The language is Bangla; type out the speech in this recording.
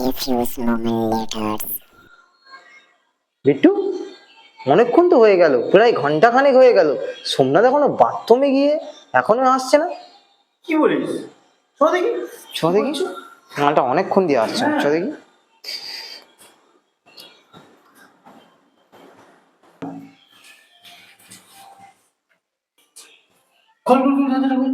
A few moments later. Bittu অনেকক্ষণ তো হয়ে গেল প্রায় ঘণ্টা খানেক হয়ে গেল। সোমনাথ এখনও বাথরুমে গিয়ে এখনও আসছে না? কি বলিস? শোনো দেখি। চ দেখি। মালটা অনেকক্ষণ দিয়ে আসছে চ দেখি। খোল খোল খোল